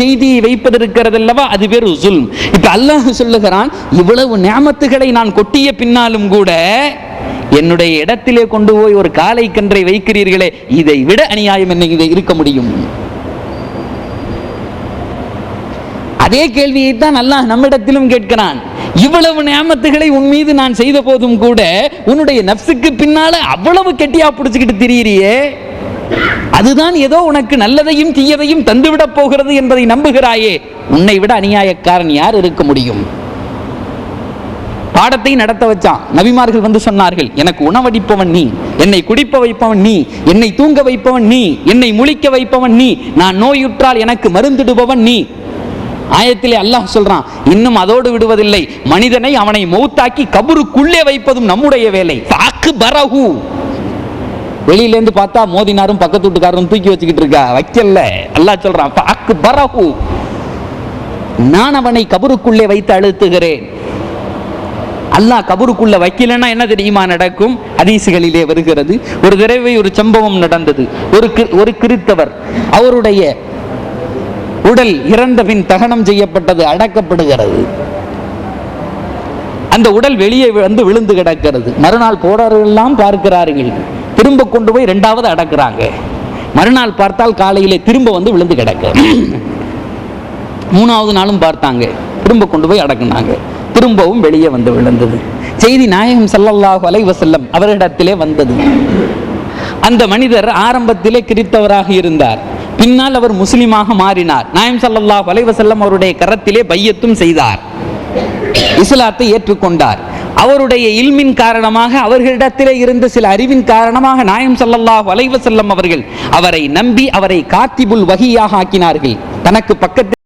செய்தியை வைப்பதற்கிறதல்லவா அல்லவா அது பேர் உசுல் இப்ப அல்லாஹ் சொல்லுகிறான் இவ்வளவு நேமத்துகளை நான் கொட்டிய பின்னாலும் கூட என்னுடைய இடத்திலே கொண்டு போய் ஒரு காலை கன்றை வைக்கிறீர்களே இதை விட அநியாயம் என்ன இதை இருக்க முடியும்? அதே கேள்வியை தான் அல்லாஹ் நம்மிடத்திலும் கேட்கிறான். இவ்வளவு நியமத்துகளை உன் மீது நான் செய்த போதும் கூட உன்னுடைய நப்சுக்கு பின்னால அவ்வளவு கெட்டியா பிடிச்சுக்கிட்டு திரியிறியே? அதுதான் ஏதோ உனக்கு நல்லதையும் தீயதையும் தந்துவிடப் போகிறது என்பதை நம்புகிறாயே. உன்னை விட அநியாயக்காரன் யார் இருக்க முடியும்? பாடத்தை நடத்த வச்சான். நபிமார்கள் வந்து சொன்னார்கள் எனக்கு உணவடிப்பவன் நீ என்னை குடிப்ப வைப்பவன் நீ என்னை தூங்க வைப்பவன் நீ என்னை முழிக்க வைப்பவன் நீ நான் நோயுற்றால் எனக்கு மருந்திடுபவன் நீ. ஆயத்திலே அல்லாஹ் சொல்றான் இன்னும் அதோடு விடுவதில்லை. மனிதனை அவனை மௌத்தாக்கி கபருக்குள்ளே வைப்பதும் நம்முடைய வேலை. தாக்கு பரகு வெளியிலேருந்து பார்த்தா மோதினாரும் பக்கத்து வீட்டுக்காரரும் தூக்கி வச்சுக்கிட்டு இருக்கா? வைக்கல அல்லாஹ் சொல்றான் பாக்கு பரஹு நான் அவனை கபருக்குள்ளே வைத்து அழுத்துகிறேன். அல்லாஹ் கபருக்குள்ள வைக்கலன்னா என்ன தெரியுமா நடக்கும்? அதீசுகளிலே வருகிறது. ஒரு தடவை ஒரு சம்பவம் நடந்தது. ஒரு ஒரு கிறித்தவர் அவருடைய உடல் இறந்த பின் தகனம் செய்யப்பட்டது அடக்கப்படுகிறது. அந்த உடல் வெளியே வந்து விழுந்து கிடக்கிறது. மறுநாள் போறார்களெல்லாம் பார்க்கிறார்கள். திரும்ப கொண்டு போய் ரெண்டாவது அடக்குறாங்க. மறுநாள் பார்த்தால் காலையிலே திரும்ப வந்து விழுந்து கிடக்க. மூணாவது நாளும் பார்த்தாங்க. திரும்ப கொண்டு போய் அடக்குனாங்க. திரும்பவும் வெளியே வந்து விழுந்தது. செய்தி நாயகம் சல்லல்லாஹு அலைவசல்லம் அவரிடத்திலே வந்தது. அந்த மனிதர் ஆரம்பத்திலே கிறித்தவராக இருந்தார். பின்னால் அவர் முஸ்லிமாக மாறினார். நாயம் ஸல்லல்லாஹு அலைஹி அவருடைய கரத்திலே பையத்தும் செய்தார். இஸ்லாத்தை ஏற்றுக்கொண்டார். அவருடைய இல்மின் காரணமாக அவர்களிடத்திலே இருந்த சில அறிவின் காரணமாக நாயம் ஸல்லல்லாஹு வலைவசல்லம் அவர்கள் அவரை நம்பி அவரை காத்திபுல் வகியாக ஆக்கினார்கள். தனக்கு பக்கத்தில்